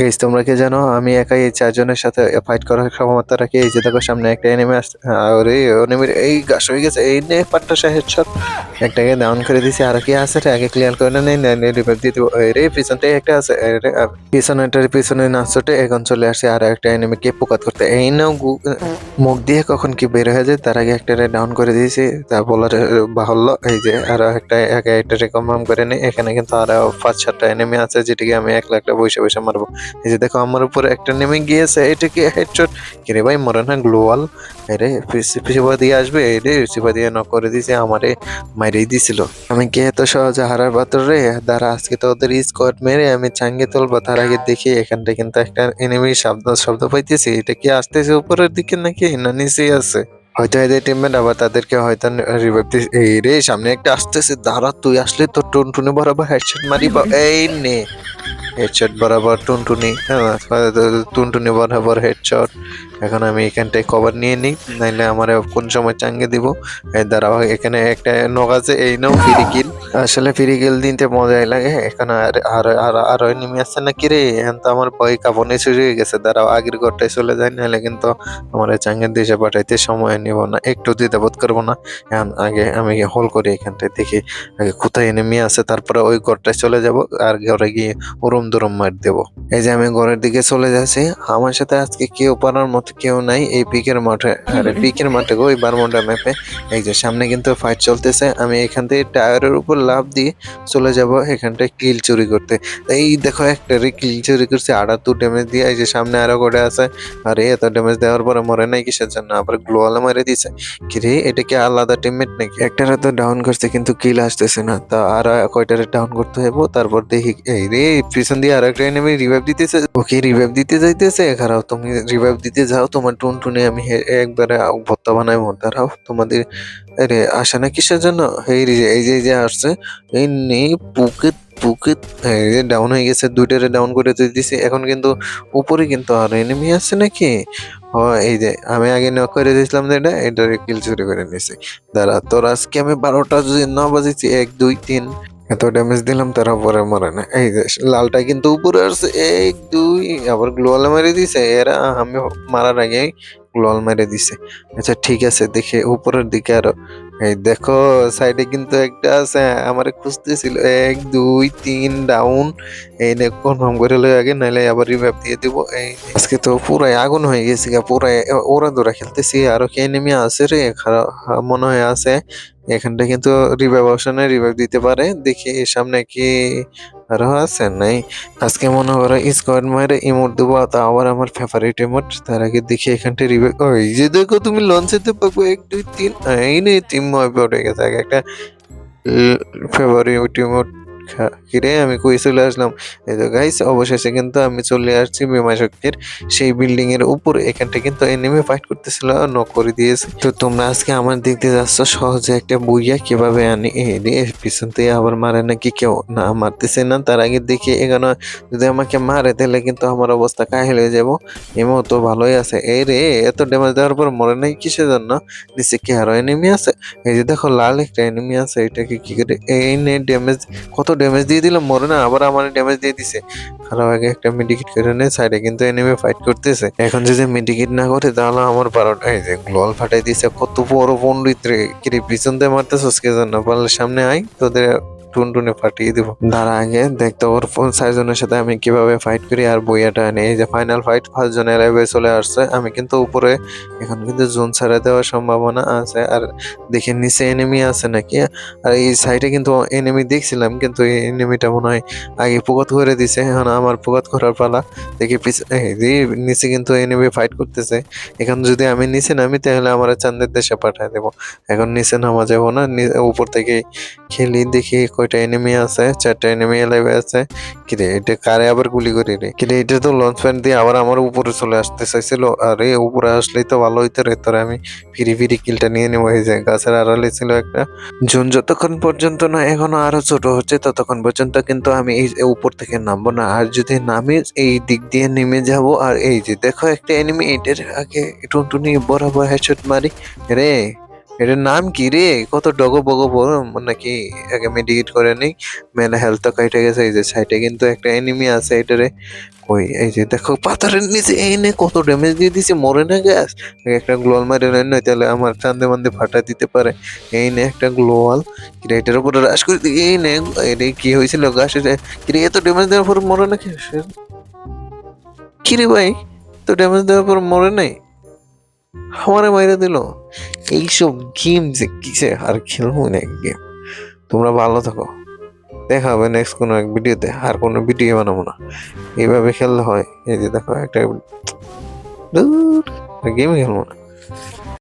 Guys তোমরা কি জানো, আমি একাই এই চারজনের সাথে ফাইট করার ক্ষমতা রাখি। এই যে দেখো, সামনে একটা এনিমি আসছে আরে এনিমির এই গাছ হয়ে গেছে। এই নে, পাট্টা শাহের শট একটাকে ডাউন করে দিছি, আর কি আছে আগে ক্লিয়ার করে নেই রিভাইভ দিয়ে দিব। রে পিছনটাই একটা আছে পিছনেটার পিছনে না ছোটে, এখন চলে আসছে আর একটা এনিমিকে পোকাত করতে। এই নাও মুখ দিয়ে কখন কি বের হয়ে যায়, তার আগে একটা ডাউন করে দিয়েছি, তা বলার বাহুল্য। এই যে, আর একটা একা একটা কনফার্ম করে নেই এখানে কিন্তু আরও পাঁচ সাতটা এনিমি আছে, যেটিকে আমি এক লাখটা বসে বসে মারবো। এই যে দেখো, আমার উপরে একটা নেমে গিয়েছে এটাকে হেডশট কিরে ভাই, মরে না গ্লোয়াল আরে পিছিয়ে দিয়ে আসবে? রে সিপা দিয়ে নক করে দিছে আমারে মাইরেই দিছিল আমি কে এত সহজে হারার পাত্র রে? দ্বারা আজকে তো ওদের স্কোয়াড মেরে আমি চাঙ্গে তুলবো, তার আগে দেখি এখানটা কিন্তু একটা এনিমি শব্দ শব্দ পাইতেছি। এটা কি আসতেছে উপরের দিকে নাকি? না নিচেই আছে। হয়তো এদের টিমমেট আবার তাদেরকে হয়তো রিভাইভ এই রে, সামনে একটা আসতেছে। দাঁড়া, তুই আসলে তোর টুনটুনি বরাবর হেডশট মারিব। এই নে। হেডশট বরাবর টুনটুনি হ্যাঁ, টুনটুনি বরাবর হেডশট এখন আমি এখানটায় কভার নিয়ে নিই নাইলে আমার কোন সময় চাঙ্গে দিব। দাঁড়াও এখানে একটা নখ আছে এই নাও ফ্রি কিল আসলে ফ্রি কিল দিতে মজাই লাগে এখানে আর আর আর নেমে আসছে না কিরে এখন তো আমার ভয় কাঁপনে শুরু হয়ে গেছে দাঁড়াও আগের ঘরটায় চলে যায় নাহলে কিন্তু আমার এই চাঙ্গের দেশে পাঠাইতে সময় নিব না একটু দ্বিধাবোধ করব না। এখন আগে আমি হোল করি এখানটায় দেখি আগে কোথায় নেমে আছে তারপরে ওই ঘরটায় চলে যাব আর ঘরে গিয়ে ওরম দরম মার দেবো। এই যে আমি ঘরের দিকে চলে যাচ্ছি, আমার সাথে আজকে কেউ পারার মতো কেউ নাই এই পিকের মাঠে। আরে পিকের মাঠে গো ওই বারমুন্ডা ম্যাপে এই যে সামনে কিন্তু ফাইট চলতেছে, আমি এখান থেকে টায়ারের উপর লাভ দিয়ে চলে যাব এখানটায় কিল চুরি করতে। এই দেখো, একটা রে কিল চুরি করছে আড়াত্তর ড্যামেজ দিয়ে, এই যে সামনে আরও করে আছে। আরে, এত ড্যামেজ দেওয়ার পরে মরে নাই কিসের জন্য? আবার গ্লোয়াল মেরে দিছে। কিরে এটা কি আলাদা টিমমেট নাকি? একটারে তো ডাউন করছে, কিন্তু কিল আসতেছে না। তা আর কয়টারে ডাউন করতে হইব? তারপর দেখি, এই রে, পিছন দিয়ে আর একটা এনিমি রিভাইভ দিতেছে। ওকে রিভাইভ দিতে যাইতেছে খারাপ তুমি রিভাইভ দিতে যাও, তোমার টুন টুনে আমি একবারে ভত্তা বানাই মন দাঁড়াও তোমাদের আরে আসে না কিসের জন্য? এই যে এই যে এই যে আসছে, এই নে পুকে যে ডাউন হয়ে গেছে, দুইটারে ডাউন করে দিয়ে দিছে। এখন কিন্তু উপরে কিন্তু আর এনিমি আছে নাকি? ও এই যে, আমি আগে নক করে দিয়েছিলাম যে এটা, এটারে কিল চুরি করে নিয়েছি দাঁড়া, তোর আজকে আমি বারোটা যদি না বাজেছি এক, দুই, তিন এত ড্যামেজ দিলাম, তারা পরে মরে না। এই লালটা কিন্তু উপরে আসছে। এক, দুই, আবার গ্লোয়াল মেরে দিছে। এরা আমি মারার আগে গ্লোয়াল মেরে দিছে। আচ্ছা ঠিক আছে, দেখে উপরের দিকে আরও। এই দেখো সাইডে কিন্তু একটা আছে, আমারে খুঁজতেছিল। এক, দুই, তিন ডাউন এই নে কনফার্ম করে লই আগে, নাইলে আবার রিভাইভ দিয়ে দিব। এই আজকে তো পুরাই আগুন হয়ে গেছে গা, পুরাই ওরা দৌড়া খেলতেছি। আরও কে নেমে আছে রে? খারাপ মনে হয় আছে। এখানটা কিন্তু রিভাইভ অপশনে রিভাইভ দিতে পারে। দেখি, সামনে কি আরও আছেন নাই? আজকে মনে করো স্কোয়াড মারে ইমোট দেবো তা আবার আমার ফেভারিট ইমোট তার আগে দেখি এখানটা রিভে ওই যে দেখো তুমি লঞ্চেতে পাবো এক, দুই, তিন, এই নে তিন ময় পড়ে গেছে। আগে একটা ফেভারিট ইমোট কিরে, আমি কই চলে আসলাম? এই তো গাইস অবশেষে কিন্তু আমি চলে আসছি বিমা শক্তির। সেই বিল্ডিং এর উপর। এখানটা কিন্তু এনিমি ফাইট করতেছিল নক করে দিয়েছে। তো তোমরা আজকে আমার দেখতে যাচ্ছ, সহজে একটা বুইয়া কীভাবে আনি? এই পিছন থেকে আবার মারে নাকি কেউ? না, মারতেছে না। তার আগে দেখি এখানে যদি আমাকে মারে, তাহলে কিন্তু আমার অবস্থা কাহিল হয়ে যাব। এমন তো ভালোই আছে। এই রে, এত ড্যামেজ দেওয়ার পর মরে নাই কিসের জন্য? নিচে কি আরও এনিমি আছে? এই যে দেখো, লাল একটা এনিমি আছে। এটাকে কি করে? এই নে ড্যামেজ কত ড্যামেজ দিয়ে দিলাম মরে না, আবার আমার ড্যামেজ দিয়ে দিছে। ভালো আগে একটা মেডিকেট করে নেয় সাইডে কিন্তু এনিমে ফাইট করতেছে। এখন যদি মেডিকেট না করে, তাহলে আমার বারোটা, এই যে গ্লোয়াল ফাটাই দিছে, কত বড় পন্ডিত রে কিরে পিছন দিয়ে মারতেছ কে জন্য পারলে সামনে আয়, তোদের টুনটুনে ফাটিয়ে দিব। তার আগে, দেখতে ওর সাইজনের সাথে আমি কীভাবে ফাইট করি আর বইয়াটা আনি। এই যে ফাইনাল ফাইট ফার্স্ট জনে লাইভে চলে আসছে। আমি কিন্তু উপরে, এখন কিন্তু জোন ছাড়া দেওয়ার সম্ভাবনা আছে। আর দেখে নিচে এনিমি আছে নাকি? আর এই সাইডে কিন্তু এনিমি দেখছিলাম, কিন্তু এই এনিমিটা মনে হয় আগে পুকত করে দিছে। এখন আমার পুকত করার পালা। দেখি পিছ- এই যে নিচে কিন্তু এনিমি ফাইট করতেছে। এখন যদি আমি নিচে নামি, তাহলে আমার চান্দের দেশে পাঠায় দেবো। এখন নিচে নামা যাব না। উপর থেকে খেলি দেখি কয়টা এনিমি আছে, চারটা এনিমি লাইভে আছে। কিরে, এটা কারে আবার গুলি করি রে? কিরে, এটা তো লঞ্চ প্যান্ট দিয়ে আবার আমার উপরে চলে আসতে চাইছিল। আরে, উপরে আসলেই তো ভালো হইতো রে, তোরে আমি ফিরি ফিরি কিলটা নিয়ে নেব। এই যে, গাছের আড়ালে ছিল একটা। জুন যতক্ষণ পর্যন্ত না, এখনও আরও ছোট হচ্ছে, ততক্ষণ পর্যন্ত কিন্তু আমি এই উপর থেকে নামবো না। আর যদি নামি, এই দিক দিয়ে নেমে যাব। আর এই যে, দেখো একটা এনিমি এটার আগে টুনটুনি বরাবর হেডশট মারি। রে এটার নাম কি রে? কত ডগো বগো নাকি আগে মেডিকেট করে নেই? মেলা হেলথ কেটে গেছে, এই যে সাইডে কিন্তু একটা এনিমি আছে এটারে। ওই, এই যে দেখো, পাথরের নিচে, এই নে কত ড্যামেজ দিয়ে দিছে, মরে না গ্যাস একটা গ্লোয়াল মারে নয় তাহলে আমার চান্দে মান্দে ফাটা দিতে পারে। এই নে একটা গ্লোয়াল কিরে, এটার উপরে রাশ করে এই নে, এটা কি হয়েছিল গাছ কিরে, এত ড্যামেজ দেওয়ার পর মরে না কি? কিরে ভাই তো ড্যামেজ দেওয়ার পর মরে নাই? আমারে মাইরে দিল। এইসব গেম যে কিসে আর খেলব না এক গেম। তোমরা ভালো থাকো। দেখা হবে নেক্সট কোনো এক ভিডিওতে। আর কোনো ভিডিও বানাবো না। এইভাবে খেললে হয়। এই যে দেখো একটা গেম খেলব না।